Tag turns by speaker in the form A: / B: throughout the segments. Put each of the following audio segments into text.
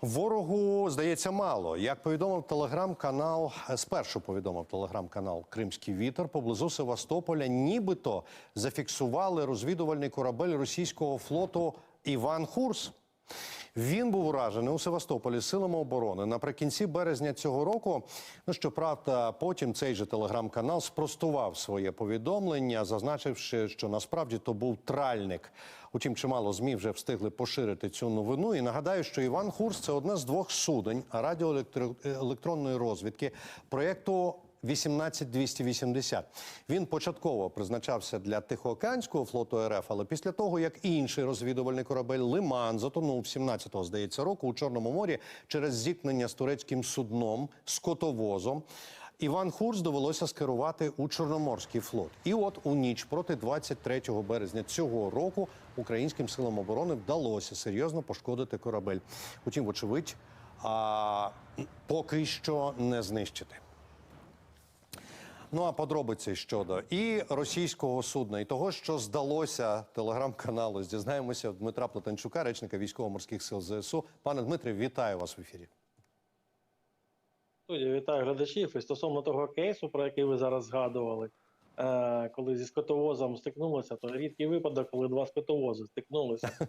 A: Ворогу здається мало. Як повідомив телеграм-канал, спершу повідомив телеграм-канал Кримський вітер поблизу Севастополя, нібито зафіксували розвідувальний корабель російського флоту Іван Хурс. Він був уражений у Севастополі силами оборони наприкінці березня цього року. Ну щоправда, потім цей же телеграм-канал спростував своє повідомлення, зазначивши, що насправді то був тральник. Утім, чимало змі вже встигли поширити цю новину. І нагадаю, що Іван Хурс це одне з двох судень радіоелектронної розвідки проєкту 18280. Він початково призначався для Тихоокеанського флоту РФ, але після того, як інший розвідувальний корабель Лиман затонув 17-го, здається, року у Чорному морі через зіткнення з турецьким судном скотовозом. Іван Хурс довелося скерувати у Чорноморський флот. І от у ніч проти 23 березня цього року українським силам оборони вдалося серйозно пошкодити корабель. Утім, вочевидь, а, поки що не знищити. Ну а подробиці щодо і російського судна, і того, що здалося телеграм-каналу, дізнаємося Дмитра Плетенчука, речника військово-морських сил ЗСУ. Пане Дмитре, вітаю вас в ефірі.
B: Студія, вітаю глядачів. І стосовно того кейсу, про який ви зараз згадували, е, коли зі скотовозом стикнулося, то рідкий випадок, коли два скотовози стикнулися,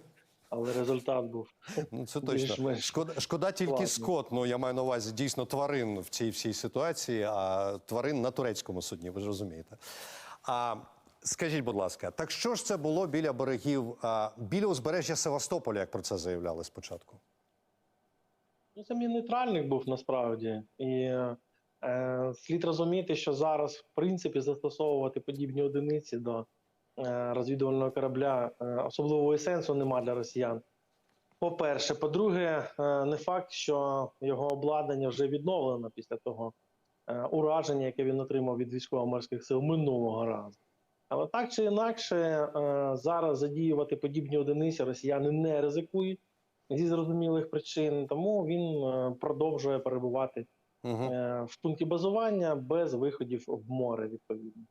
B: але результат був.
A: Ну це точно шкода, шкода тільки
B: Класно.
A: скот. Ну я маю на увазі дійсно тварин в цій всій ситуації, а тварин на турецькому судні. Ви ж розумієте. А скажіть, будь ласка, так що ж це було біля берегів, а, біля узбережжя Севастополя, як про це заявляли спочатку?
B: Ну, це мій нейтральник був насправді. І е, слід розуміти, що зараз, в принципі, застосовувати подібні одиниці до е, розвідувального корабля е, особливого сенсу нема для росіян. По-перше, по-друге, е, не факт, що його обладнання вже відновлено після того е, ураження, яке він отримав від військово-морських сил минулого разу. Але так чи інакше, е, зараз задіювати подібні одиниці росіяни не ризикують зі зрозумілих причин, тому він е, продовжує перебувати
A: Угу.
B: е, в пункті базування без виходів в море. Відповідно,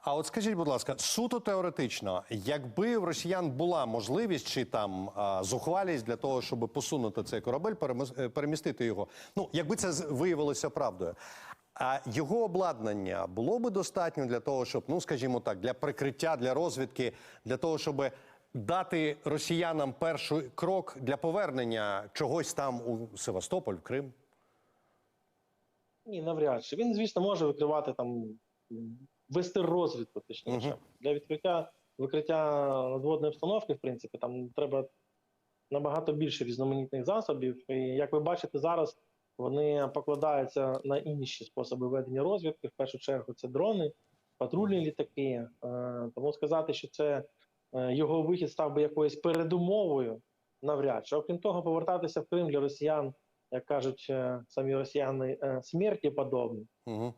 A: А от скажіть, будь ласка, суто теоретично, якби в росіян була можливість чи там зухвалість для того, щоб посунути цей корабель, е, перемістити його, ну якби це виявилося правдою. А його обладнання було би достатньо для того, щоб, ну скажімо так, для прикриття, для розвідки, для того, щоб дати росіянам перший крок для повернення чогось там у Севастополь, в Крим.
B: ні, навряд чи він, звісно, може викривати там вести розвідку, точніше
A: Мгм.
B: для відкриття викриття надводної обстановки. В принципі, там треба набагато більше різноманітних засобів. І як ви бачите, зараз вони покладаються на інші способи ведення розвідки. В першу чергу це дрони, патрульні літаки. Е, Тому сказати, що це е, його вихід став би якоюсь передумовою, навряд чи. Окрім того, повертатися в Крим для росіян, як кажуть е, самі росіяни, смерті подобні.
A: Угу.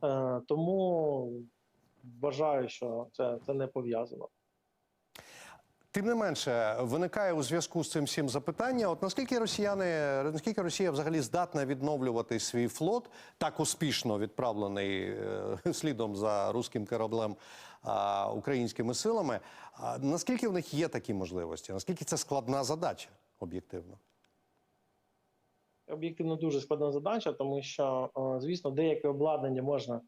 B: Тому вважаю, що це, це не пов'язано.
A: Тим не менше, виникає у зв'язку з цим всім запитання: от наскільки росіяни, наскільки Росія взагалі здатна відновлювати свій флот, так успішно відправлений е, слідом за руським кораблем українськими силами? Наскільки в них є такі можливості? Наскільки це складна задача об'єктивно?
B: Об'єктивно дуже складна задача, тому що, е, звісно, деяке обладнання можна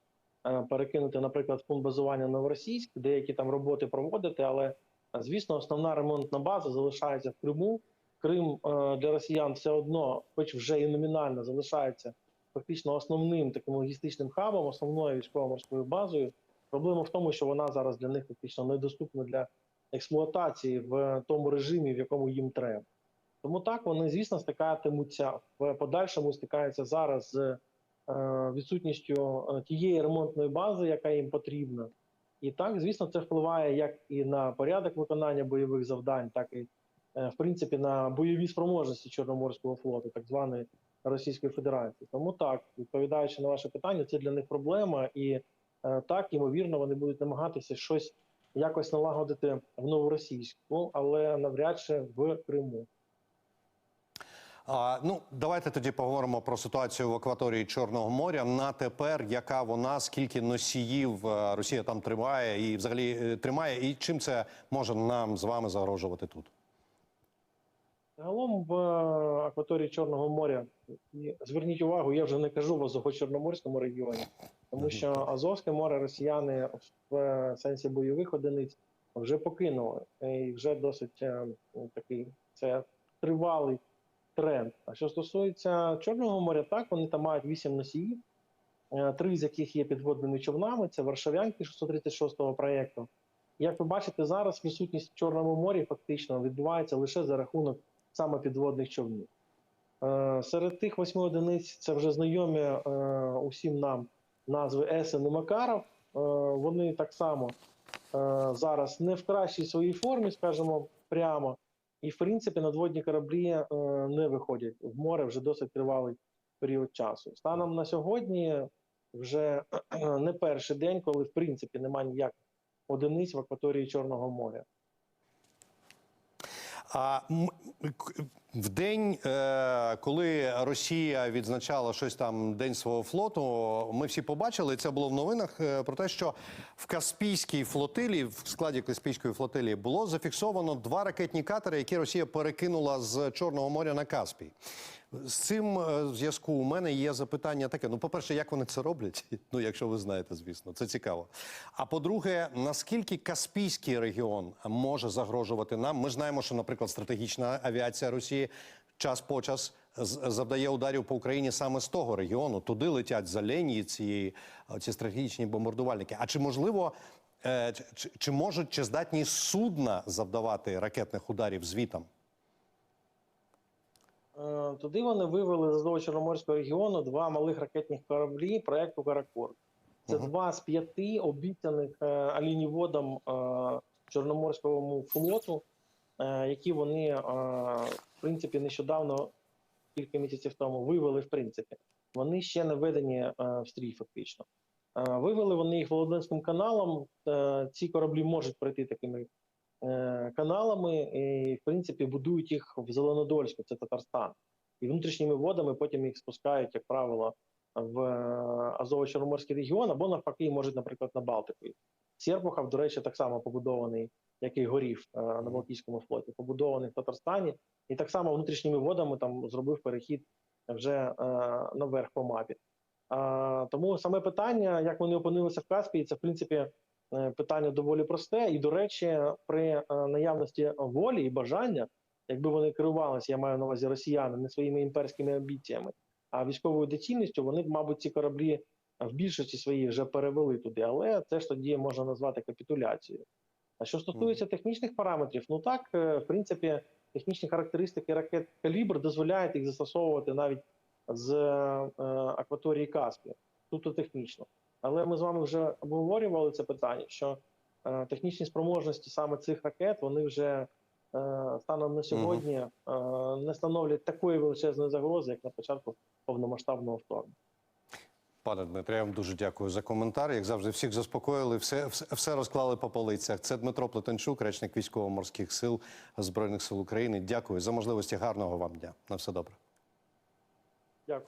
B: перекинути, наприклад, пункт базування Новоросійськ, деякі там роботи проводити, але е, звісно, основна ремонтна база залишається в Криму. Крим е, для росіян все одно, хоч вже і номінально, залишається фактично основним таким логістичним хабом, основною військово-морською базою. Проблема в тому, що вона зараз для них фактично недоступна для експлуатації в тому режимі, в якому їм треба. Тому так вони, звісно, стикатимуться в подальшому, стикаються зараз з е, відсутністю е, тієї ремонтної бази, яка їм потрібна. І так, звісно, це впливає як і на порядок виконання бойових завдань, так і е, в принципі на бойові спроможності Чорноморського флоту, так званої Російської Федерації. Тому так, відповідаючи на ваше питання, це для них проблема, і е, так, ймовірно, вони будуть намагатися щось якось налагодити в новоросійську, але навряд чи в Криму.
A: А, ну, давайте тоді поговоримо про ситуацію в акваторії Чорного моря. На тепер, яка вона, скільки носіїв е, Росія там тримає і взагалі е, тримає, і чим це може нам з вами загрожувати тут?
B: Загалом в е, акваторії Чорного моря, і зверніть увагу, я вже не кажу в Азово-Чорноморському регіоні, тому що Азовське море росіяни в сенсі бойових одиниць вже покинули. І вже досить такий це тривалий тренд. А що стосується Чорного моря, так вони там мають вісім носіїв, е, три з яких є підводними човнами. Це Варшавянки 636-го проєкту. Як ви бачите, зараз присутність в Чорному морі фактично відбувається лише за рахунок саме підводних човнів. Е, Серед тих восьми одиниць це вже знайомі е, усім нам назви Есен і Макаров. Вони так само зараз не в кращій своїй формі, скажімо прямо. І, в принципі, надводні кораблі е, не виходять в море вже досить тривалий період часу. Станом на сьогодні вже не перший день, коли в принципі немає ніяких одиниць в акваторії Чорного моря.
A: А в день, е, коли Росія відзначала щось там День свого флоту, ми всі побачили, це було в новинах е, про те, що в Каспійській флотилії, в складі Каспійської флотилії, було зафіксовано два ракетні катери, які Росія перекинула з Чорного моря на Каспій. З цим е, зв'язку у мене є запитання таке: ну, по-перше, як вони це роблять? Ну, якщо ви знаєте, звісно, це цікаво. А по-друге, наскільки Каспійський регіон може загрожувати нам? Ми знаємо, що, наприклад, стратегічна авіація Росії час по час завдає ударів по Україні саме з того регіону. Туди летять зелені ці, ці стратегічні бомбардувальники. А чи можливо? е, Чи, чи- можуть чи здатні судна завдавати ракетних ударів звітам?
B: Е, Туди вони вивели з Азово-Чорноморського регіону два малих ракетних кораблі проекту Каракор. Це
A: Мгм.
B: два з п'яти обіцяних е, алініводом Чорноморському флоту, які вони, е, в принципі, нещодавно, кілька місяців тому, вивели, в принципі. Вони ще не введені е, в стрій, фактично. Е, Вивели вони їх Володимирським каналом. Е, Ці кораблі можуть пройти такими е, каналами і, в принципі, будують їх в Зеленодольську, це Татарстан. І внутрішніми водами потім їх спускають, як правило, в е, Азово-Чорноморський регіон або навпаки, можуть, наприклад, на Балтику. Серпухов, до речі, так само побудований, як і горів е, на Балтійському флоті, побудований в Татарстані, і так само внутрішніми водами там зробив перехід вже е, наверх по мапі. Тому саме питання, як вони опинилися в Каспії, це в принципі е, питання доволі просте. І, до речі, при е, наявності волі і бажання, якби вони керувалися, я маю на увазі росіяни, не своїми імперськими амбіціями, а військовою доцільністю, вони б, мабуть, ці кораблі в більшості своїх вже перевели туди. Але це ж тоді можна назвати капітуляцією. А що стосується технічних параметрів, ну так, е, в принципі, технічні характеристики ракет калібр дозволяють їх застосовувати навіть з е, акваторії Каспія, суто технічно. Але ми з вами вже обговорювали це питання, що е, технічні спроможності саме цих ракет вони вже станом на сьогодні не становлять такої величезної загрози, як на початку повномасштабного вторгнення.
A: Пане Дмитре, я вам дуже дякую за коментар. Як завжди, всіх заспокоїли, все, все, розклали по полицях. Це Дмитро Плетенчук, речник військово-морських сил Збройних сил України. Дякую за можливості гарного вам дня. На все добре.
B: Дякую.